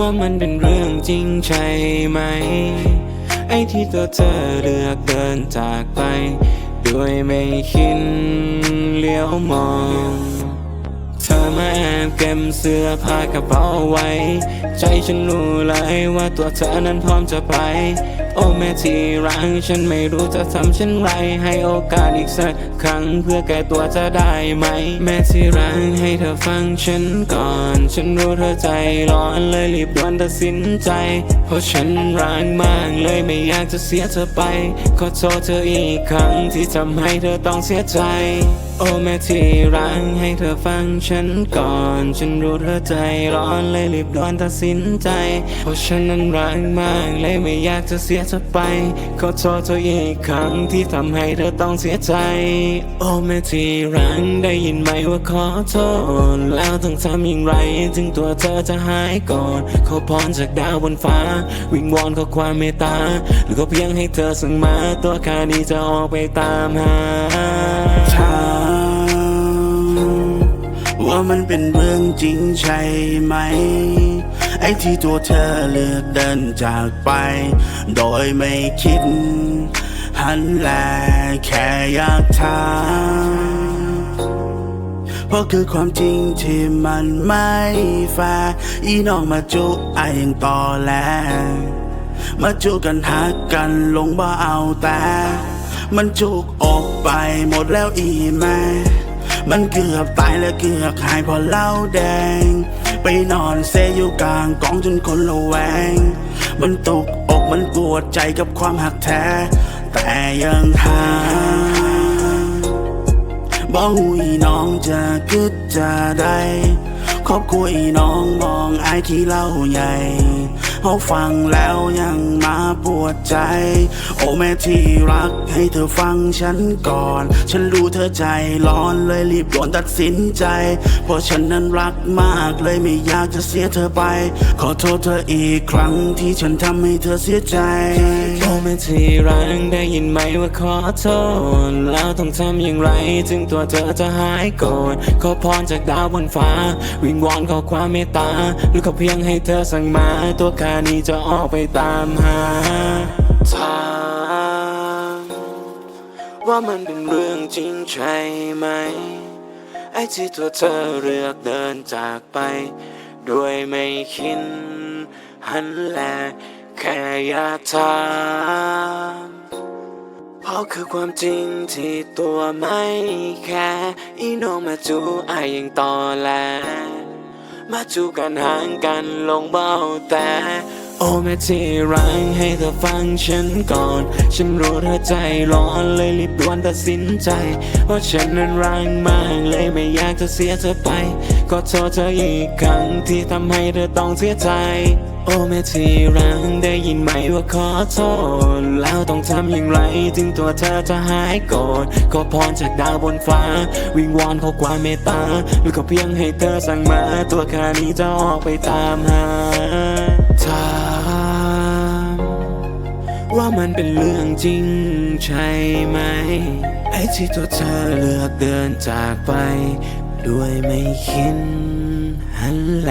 ว่ามันเป็นเรื่องจริงใช่ไหม ไอ้ที่ตัวเธอเลือกเดินจากไปโดยไม่คิดเลี้ยวมอง เธอมาแอบเก็บเสื้อผ้ากระเป๋าไว้ ใจฉันรู้เลยว่าตัวเธอนั้นพร้อมจะไปโอ้แม่ที่รักฉันไม่รู้จะทำเช่นไร ให้โอกาสอีกสักครั้งเพื่อแก้ตัวจะได้ไหม แม่ที่รักให้เธอฟังฉันก่อน ฉันรู้เธอใจร้อนเลยรีบด่วนตัดสินใจ เพราะฉันรักมากเลยไม่อยากจะเสียเธอไป ขอโทษเธออีกครั้งที่ทำให้เธอต้องเสียใจโอ้แม่ที่รักให้เธอฟังฉันก่อน ฉันรู้เธอใจร้อนเลยรีบด่วนตัดสินใจ เพราะฉันนั้นรักมากเลยไม่อยากจะเสียเธอไป ขอโทษเธออีกครั้งที่ทำให้เธอต้องเสียใจ โอ้แม่ที่รักได้ยินไหมว่าขอโทษ แล้วต้องทำอย่างไร ถึงตัวเธอจะหายก่อนขอพรจากดาวบนฟ้า วิงวอนขอความเมตตา หรือก็เพียงให้เธอสั่งมาตัวข้านี้จะออกไปตามหาถามว่ามันเป็นเรื่องจริงใช่ไหม ไอ้ที่ตัวเธอเลือกเดินจากไป โดยไม่คิด หันแลแค่อยากถามเพราะคือความจริงที่มันไม่แฟร์อีน้องมาจุไอยังต่อแลมาจูกันหักกันลงบ่เอาแต่ มันจุกอกไปหมดแล้วอีแม่ มันเกือบตายและเกือบหายพอเหล้าแดง ไปนอนเซอยู่กลางกองจนคนละแวง มันตกอกมันปวดใจกับความหักแท้ แต่ยังหาบ่หูอีน้องจะกึดจะได้ ครอบครัวอีน้องมองไอายที่เล่าใหญ่ เขาฟังแล้วยังมาปวดใจ โอ้แม่ที่รักให้เธอฟังฉันก่อน ฉันรู้เธอใจร้อนเลยรีบด่วนตัดสินใจ เพราะฉันนั้นรักมากเลยไม่อยากจะเสียเธอไป ขอโทษเธออีกครั้งที่ฉันทำให้เธอเสียใจโอ้แม่ที่รักได้ยินไหมว่าขอโทษแล้วต้องทำอย่างไรถึงตัวเธอจะหายโกรธขอพรจากดาวบนฟ้า วิงวอนขอความเมตตาหรือขอเพียงให้เธอสั่งมาตัวข้านี้จะออกไปตามหาถามว่ามันเป็นเรื่องจริงใช่ไหม ไอ้ที่ตัวเธอเลือกเดินจากไปโดยไม่คิดหันแลแค่อยากถามเพราะคือความจริงที่ตัวไม่แค่อีโนมาจูไอายยังต่อแล มาจูกันห่างกันลงเบาแต่โอ้แม่ที่รักให้เธอฟังฉันก่อน ฉันรู้เธอใจร้อนเลยรีบด่วนตัดสินใจเพราะฉันนั้นรักมากเลยไม่อยากจะเสียเธอไป ก็โทษเธออีกครั้งที่ทำให้เธอต้องเสียใจ โอ้แม่ที่รักได้ยินไหมว่าขอโทษ แล้วต้องทำอย่างไรถึงตัวเธอจะหายโกรธขอพรจากดาวบนฟ้า วิงวอนขอความเมตตาหรือก็เพียงให้เธอสั่งมา ตัวข้านี้จะออกไปตามหาถามว่ามันเป็นเรื่องจริงใช่ไหมไอ้ที่ตัวเธอเลือกเดินจากไป ด้วยไม่คิดหันแล